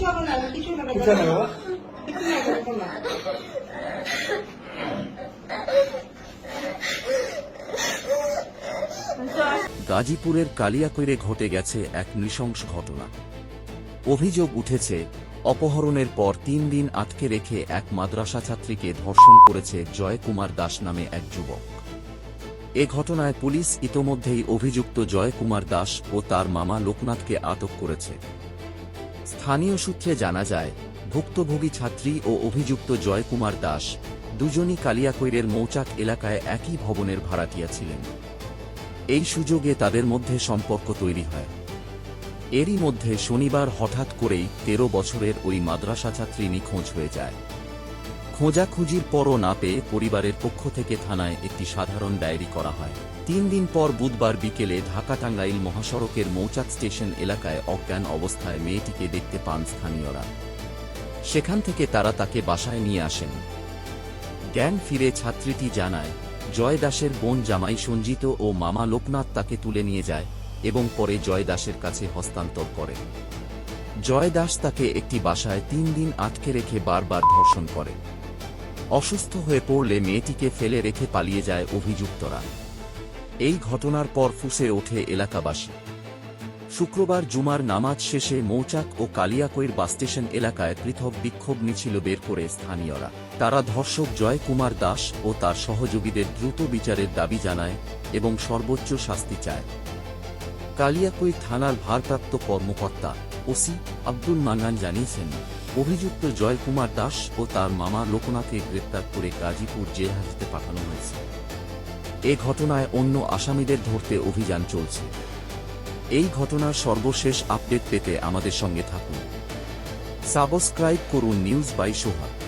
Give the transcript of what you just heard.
কিছু হবে না না গাজীপুরের কালিয়াকৈরে ঘটে গেছে এক নৃশংস ঘটনা। অভিযোগ উঠেছে, অপহরণের পর তিন দিন আটকে রেখে এক মাদ্রাসা ছাত্রীকে ধর্ষণ করেছে জয়কুমার দাস নামে এক যুবক। এ ঘটনায় পুলিশ ইতোমধ্যেই অভিযুক্ত জয়কুমার দাস ও তার মামা লোকনাথকে আটক করেছে। স্থানীয় সূত্রে জানা যায়, ভুক্তভোগী ছাত্রী ও অভিযুক্ত জয়কুমার দাস দুজনই কালিয়াকৈরের মৌচাক এলাকায় একই ভবনের ভাড়াটিয়া ছিলেন। এই সুযোগে তাদের মধ্যে সম্পর্ক তৈরি হয়। এরই মধ্যে শনিবার হঠাৎ করেই তেরো বছরের ওই মাদ্রাসা ছাত্রী নিখোঁজ হয়ে যায়। খোঁজাখুঁজির পরও না পেয়ে পরিবারের পক্ষ থেকে থানায় একটি সাধারণ ডায়েরি করা হয়। তিন দিন পর বুধবার বিকেলে ঢাকা টাঙ্গাইল মহাসড়কের মৌচাক স্টেশন এলাকায় অজ্ঞান অবস্থায় মেয়েটিকে দেখতে পান স্থানীয়রা। সেখান থেকে তারা তাকে বাসায় নিয়ে আসেন। জ্ঞান ফিরে ছাত্রীটি জানায়, জয় দাসের বোন জামাই সঞ্জিত ও মামা লোকনাথ তাকে তুলে নিয়ে যায় এবং পরে জয় দাসের কাছে হস্তান্তর করে। জয় দাস তাকে একটি বাসায় তিন দিন আটকে রেখে বারবার ধর্ষণ করে। অসুস্থ হয়ে পড়লে মেয়েটিকে ফেলে রেখে পালিয়ে যায় অভিযুক্তরা। এই ঘটনার পর ফুসে ওঠে এলাকাবাসী। শুক্রবার জুমার নামাজ শেষে মৌচাক ও কালিয়াকৈর বাসস্টেশন এলাকায় পৃথক বিক্ষোভ মিছিল বের করে স্থানীয়রা। তারা ধর্ষক জয় কুমার দাস ও তার সহযোগীদের দ্রুত বিচারের দাবি জানায় এবং সর্বোচ্চ শাস্তি চায়। কালিয়াকৈর থানার ভারপ্রাপ্ত কর্মকর্তা ওসি আব্দুল মান্নান জানিয়েছেন, অভিযুক্ত জয় কুমার দাস ও তার মামা লোকনাথকে গ্রেপ্তার করে গাজীপুর জেল হাজতে পাঠানো হয়েছে। এ ঘটনায় অন্য আসামিদের ধরতে অভিযান চলছে। এই ঘটনার সর্বশেষ আপডেট পেতে আমাদের সঙ্গে থাকুন। সাবস্ক্রাইব করুন নিউজ বাই সোহাগ